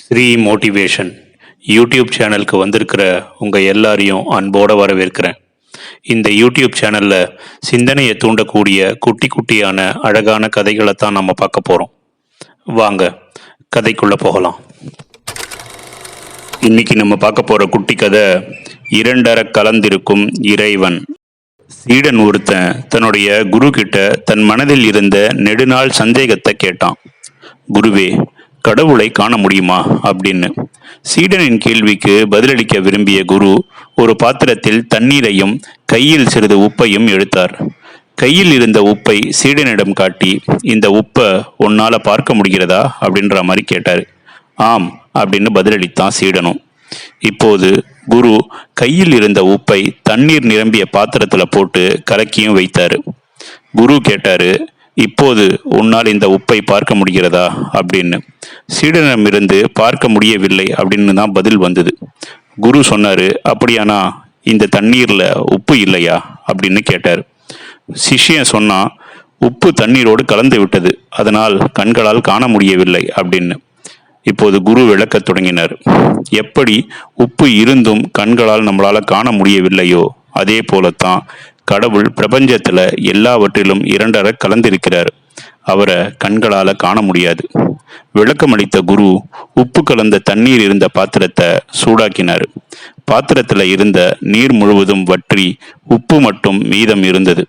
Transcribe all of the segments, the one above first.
Sri motivation YouTube சேனலுக்கு வந்திருக்கிற உங்கள் எல்லாரையும் அன்போடு வரவேற்கிறேன். இந்த யூடியூப் சேனலில் சிந்தனையை தூண்டக்கூடிய குட்டி குட்டியான அழகான கதைகளை தான் நம்ம பார்க்க போகிறோம் வாங்க கதைக்குள்ளே போகலாம். இன்னைக்கு நம்ம பார்க்க போகிற குட்டி கதை இரண்டர கலந்திருக்கும் இறைவன். சீடன் ஒருத்தன் தன்னுடைய குரு கிட்ட தன் மனதில் இருந்த நெடுநாள் சந்தேகத்தை கேட்டான். குருவே கடவுளை காண முடியுமா? அப்படின்னு. சீடனின் கேள்விக்கு பதிலளிக்க விரும்பிய குரு ஒரு பாத்திரத்தில் தண்ணீரையும் கையில் சிறிது உப்பையும் எடுத்தார். கையில் இருந்த உப்பை சீடனிடம் காட்டி இந்த உப்பை உன்னால் பார்க்க முடிகிறதா? அப்படின்ற மாதிரி கேட்டார். ஆம் அப்படின்னு பதிலளித்தான் சீடனும். இப்போது குரு கையில் இருந்த உப்பை தண்ணீர் நிரம்பிய பாத்திரத்தில் போட்டு கலக்கியும் வைத்தார். குரு கேட்டாரு இப்போது உன்னால் இந்த உப்பை பார்க்க முடிகிறதா? அப்படின்னு. சீடனிடமிருந்து பார்க்க முடியவில்லை அப்படின்னு தான் பதில் வந்தது. குரு சொன்னார் அப்படியானா இந்த தண்ணீரில் உப்பு இல்லையா? அப்படின்னு கேட்டார். சிஷ்யன் சொன்னால் உப்பு தண்ணீரோடு கலந்து விட்டது. அதனால் கண்களால் காண முடியவில்லை. அப்படின்னு. இப்போது குரு விளக்கத் தொடங்கினார். எப்படி உப்பு இருந்தும் கண்களால் நம்மளால் காண முடியவில்லையோ? அதே போலத்தான் கடவுள் பிரபஞ்சத்துல எல்லாவற்றிலும் இரண்டர கலந்திருக்கிறார். அவரை கண்களால காண முடியாது. விளக்கமளித்த குரு உப்பு கலந்த தண்ணீர் இருந்த பாத்திரத்தை சூடாக்கினார். பாத்திரத்துல இருந்த நீர் முழுவதும் வற்றி உப்பு மட்டும் மீதம் இருந்தது.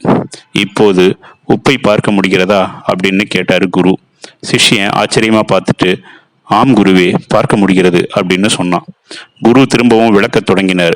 இப்போது உப்பை பார்க்க முடிகிறதா? அப்படின்னு கேட்டார் குரு. சிஷ்யன் ஆச்சரியமா பார்த்துட்டு ஆம் குருவே பார்க்க முடிகிறது அப்படின்னு சொன்னான். குரு திரும்பவும் விளக்கத் தொடங்கினார்.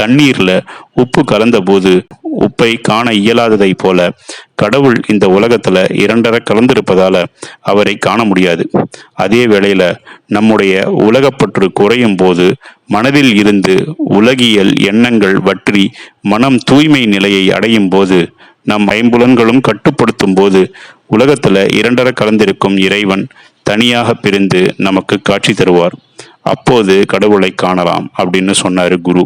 தண்ணீர்ல உப்பு கலந்தபோது உப்பை காண இயலாததை போல கடவுள் இந்த உலகத்துல இரண்டரை கலந்திருப்பதால அவரை காண முடியாது. அதே வேளையில நம்முடைய உலகப்பற்று குறையும் போது மனதில் இருந்து உலகியல் எண்ணங்கள் வற்றி மனம் தூய்மை நிலையை அடையும் போது நம் ஐம்புலன்களும் கட்டுப்படுத்தும் போது உலகத்துல இரண்டர கலந்திருக்கும் இறைவன் தனியாக பிரிந்து நமக்கு காட்சி தருவார். அப்போது கடவுளை காணலாம் அப்படின்னு சொன்னார் குரு.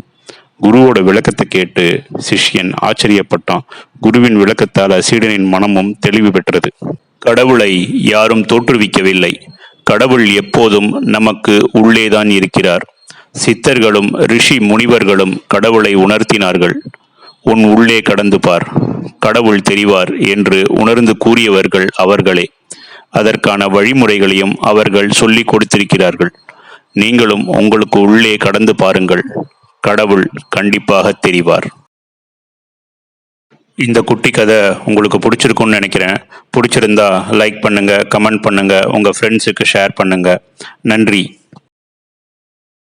குருவோட விளக்கத்தை கேட்டு சிஷ்யன் ஆச்சரியப்பட்டான். குருவின் விளக்கத்தால் சீடனின் மனமும் தெளிவு பெற்றது. கடவுளை யாரும் தோற்றுவிக்கவில்லை. கடவுள் எப்போதும் நமக்கு உள்ளேதான் இருக்கிறார். சித்தர்களும் ரிஷி முனிவர்களும் கடவுளை உணர்த்தினார்கள். உன் உள்ளே கடந்து பார். கடவுள் தெரிவார் என்று உணர்ந்து கூறியவர்கள் அவர்களே. அதற்கான வழிமுறைகளையும் அவர்கள் சொல்லிக் கொடுத்திருக்கிறார்கள். நீங்களும் உங்களுக்கு உள்ளே கடந்து பாருங்கள். கடவுள் கண்டிப்பாக தெரிவார். இந்த குட்டி கதை உங்களுக்கு பிடிச்சிருக்கும்னு நினைக்கிறேன். பிடிச்சிருந்தா லைக் பண்ணுங்கள் கமெண்ட் பண்ணுங்கள் உங்கள் ஃப்ரெண்ட்ஸுக்கு ஷேர் பண்ணுங்கள் நன்றி.